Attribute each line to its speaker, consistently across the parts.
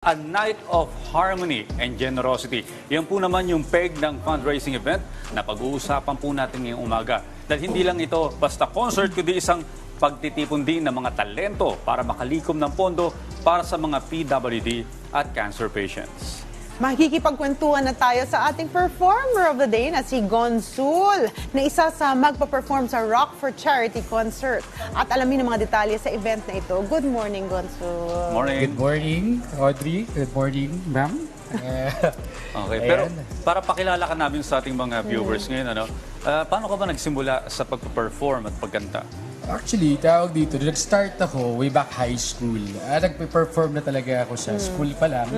Speaker 1: A Night of Harmony and Generosity. Yan po naman yung peg ng fundraising event na pag-uusapan po natin ngayong umaga. Dahil hindi lang ito basta concert, kundi isang pagtitipon din ng mga talento para makalikom ng pondo para sa mga PWD at cancer patients.
Speaker 2: Makikipagkwentuhan na tayo sa ating performer of the day na si Gonsul, na isa sa magpa-perform sa Rock for Charity concert. At alamin ang mga detalye sa event na ito. Good morning, Gonsul.
Speaker 1: Morning.
Speaker 3: Good morning, Audrey. Good morning, ma'am.
Speaker 1: Okay, pero para pakilala ka namin sa ating mga viewers ngayon, ano, ah, paano ka ba nagsimula sa pag-perform at pagkanta?
Speaker 3: Actually, tawag dito, nag-start ako way back high school. Uh, Nag-perform na talaga ako sa school pa lang.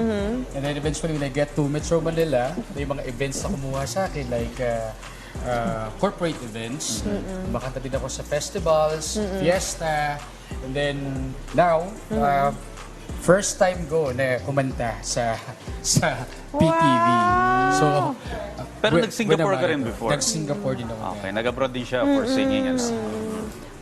Speaker 3: And then eventually, when I get to Metro Manila, may mga events na kumuha sa akin, like uh, uh, corporate events. Makanta din ako sa festivals, fiesta. And then now, uh, first time ko na kumanta sa sa PTV. So, uh,
Speaker 1: Pero
Speaker 3: wi-
Speaker 1: nag-Singapore ka rin before?
Speaker 3: Nag-Singapore din ako.
Speaker 1: Okay, nag-abroad din siya for singing. Ano.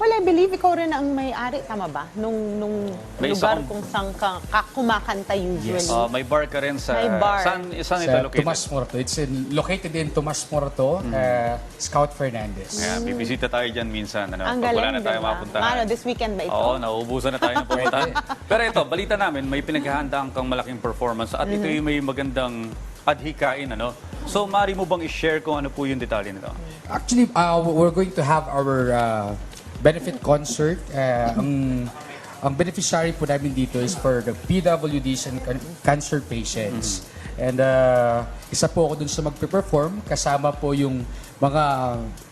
Speaker 2: Well, I believe ikaw rin ang may-ari, tama ba? Nung, nung
Speaker 1: May isa
Speaker 2: lugar
Speaker 1: kang-
Speaker 2: kung saan ka, ka kumakanta usually.
Speaker 1: Ah, may bar ka rin sa...
Speaker 2: May bar.
Speaker 1: Saan, saan ito
Speaker 3: sa
Speaker 1: located?
Speaker 3: Tomas Morto. It's in, located in Tomas Morto, uh, Scout Fernandez.
Speaker 1: Ayan, bibisita tayo dyan minsan. Ano,
Speaker 2: ang
Speaker 1: pag wala
Speaker 2: galing,
Speaker 1: na tayo
Speaker 2: diba?
Speaker 1: mapuntahan.
Speaker 2: Ano, this weekend ba ito?
Speaker 1: Oo, nauubusan na tayo ng pumuntahan. Pero ito, balita namin, may pinaghahandaan kang malaking performance at ito yung may magandang adhikain. Ano? So, mari mo bang i-share kung ano po yung detalye nito?
Speaker 3: Actually, uh, we're going to have our uh, benefit concert. Uh, ang, ang beneficiary po namin dito is for the PWDs and can- cancer patients. And uh, isa po ako dun sa magpe-perform. Kasama po yung mga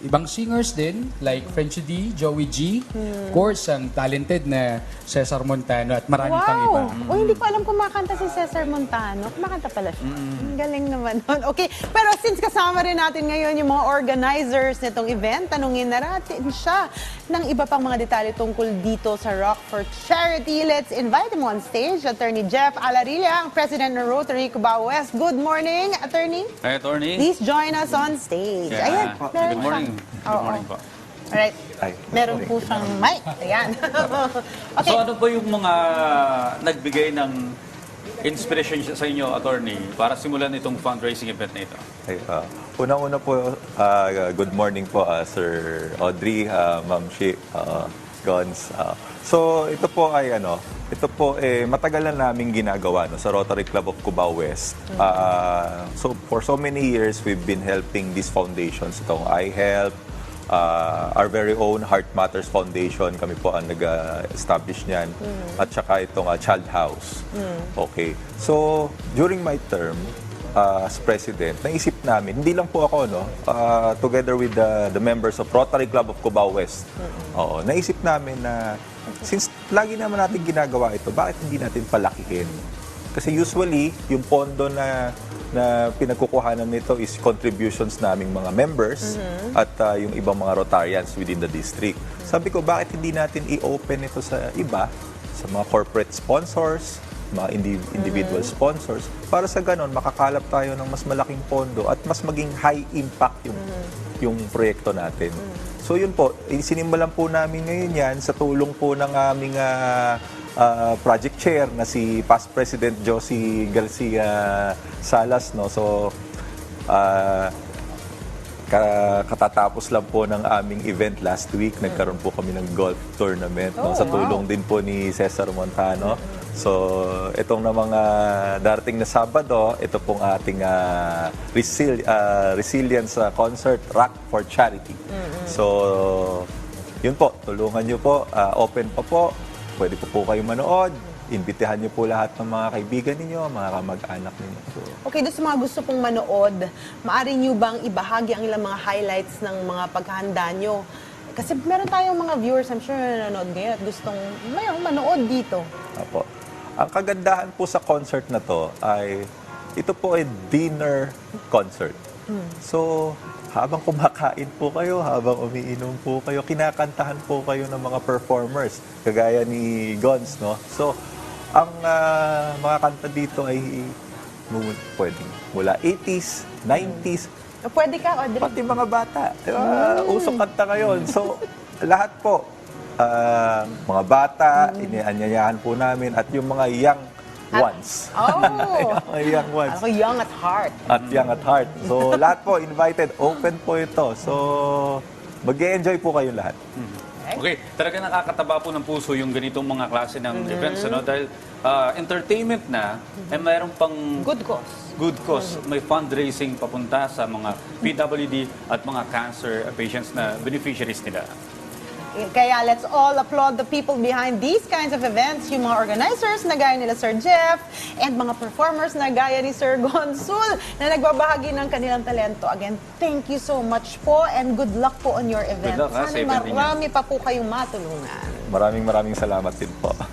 Speaker 3: ibang singers din, like Frenchie D, Joey G, of course, ang talented na Cesar Montano at marami pang iba.
Speaker 2: Wow! O, hindi ko alam kung makanta si Cesar Montano. Kumakanta pala siya. Ang galing naman nun. Okay, pero since kasama rin natin ngayon yung mga organizers nitong event, tanungin na natin siya ng iba pang mga detalye tungkol dito sa Rock for Charity. Let's invite him on stage, Attorney Jeff Alarilla, ang President ng Rotary Cubao West. Good morning, Attorney.
Speaker 1: Hey, attorney?
Speaker 2: Please join us on stage.
Speaker 1: Yeah.
Speaker 2: Ayan, meron
Speaker 1: Good morning. Good
Speaker 2: Oo.
Speaker 1: morning po.
Speaker 2: Alright.
Speaker 4: Ay.
Speaker 2: Meron po siyang mic. Ayan. okay.
Speaker 1: So, ano ba yung mga nagbigay ng inspiration sa inyo, attorney, para simulan itong fundraising event na ito?
Speaker 4: Ay, ah, Unang-una po, ah, good morning po, ah, Sir Audrey, ah, Ma'am Shi, ah, Gons. ah. so, ito po ay ano, ito po eh, matagal na namin ginagawa no, sa Rotary Club of Cubao West. Ah, so, for so many years, we've been helping these foundations. Itong iHelp, ah, our very own Heart Matters Foundation, kami po ang nag-establish niyan. At saka itong ah, Child House. Okay. So, during my term, uh, as president, naisip namin, hindi lang po ako, no, uh, together with the, the members of Rotary Club of Cubao West, oo, naisip namin na since lagi naman natin ginagawa ito, bakit hindi natin palakihin? Kasi usually, yung pondo na na pinagkukuhanan nito is contributions naming mga members at uh, yung ibang mga Rotarians within the district. Sabi ko, bakit hindi natin i-open ito sa iba, sa mga corporate sponsors, mga indi- individual sponsors, para sa ganon, makakalap tayo ng mas malaking pondo at mas maging high impact yung, yung proyekto natin. So yun po, sinimbalan po namin ngayon yan sa tulong po ng aming ah, ah, project chair na si past President Josie Garcia Salas. No? So, ka- katatapos lang po ng aming event last week. Nagkaroon po kami ng golf tournament no?
Speaker 2: Oh,
Speaker 4: sa tulong din po ni Cesar Montano. So, itong na mga darating na Sabado, ito pong ating ah, resil- ah, resilience ah, concert, Rock for Charity. So, yun po, tulungan nyo po. Ah, open pa po. Pwede po po kayo manood. Imbitahan nyo po lahat ng mga kaibigan ninyo, mga kamag-anak ninyo. So,
Speaker 2: Okay, doon sa mga gusto pong manood, maaari nyo bang ibahagi ang ilang mga highlights ng mga paghahanda nyo? Kasi meron tayong mga viewers, I'm sure na nanonood ngayon at gustong mayroong manood dito.
Speaker 4: Apo. Ang kagandahan po sa concert na to ay ito po ay dinner concert. So, habang kumakain po kayo, habang umiinom po kayo, kinakantahan po kayo ng mga performers, kagaya ni Gons, no? So, ang ah, mga kanta dito ay pwedeng mula 80s, 90s,
Speaker 2: O, Pwede ka, Audrey?
Speaker 4: Pati mga bata. Uh, usong kanta ngayon. So, lahat po, ah, mga bata, inianyayahan po namin, at yung mga young once.
Speaker 2: Oh!
Speaker 4: young once.
Speaker 2: Ako young at heart.
Speaker 4: At young at heart. So, lahat po invited. Open po ito. So, mag enjoy po kayo lahat.
Speaker 1: Okay, talaga nakakataba po ng puso yung ganitong mga klase ng events, ano? Dahil ah, entertainment na, eh mayroon pang
Speaker 2: Good cause.
Speaker 1: good cause. May fundraising papunta sa mga PWD at mga cancer patients na beneficiaries nila.
Speaker 2: Kaya let's all applaud the people behind these kinds of events, yung mga organizers na gaya nila Sir Jeff, and mga performers na gaya ni Sir Gonsul na nagbabahagi ng kanilang talento. Again, thank you so much po and good luck po on your event.
Speaker 1: luck, ha, sa
Speaker 2: Sana
Speaker 1: ninyo.
Speaker 2: marami pa po kayong matulungan.
Speaker 4: Maraming maraming salamat din po.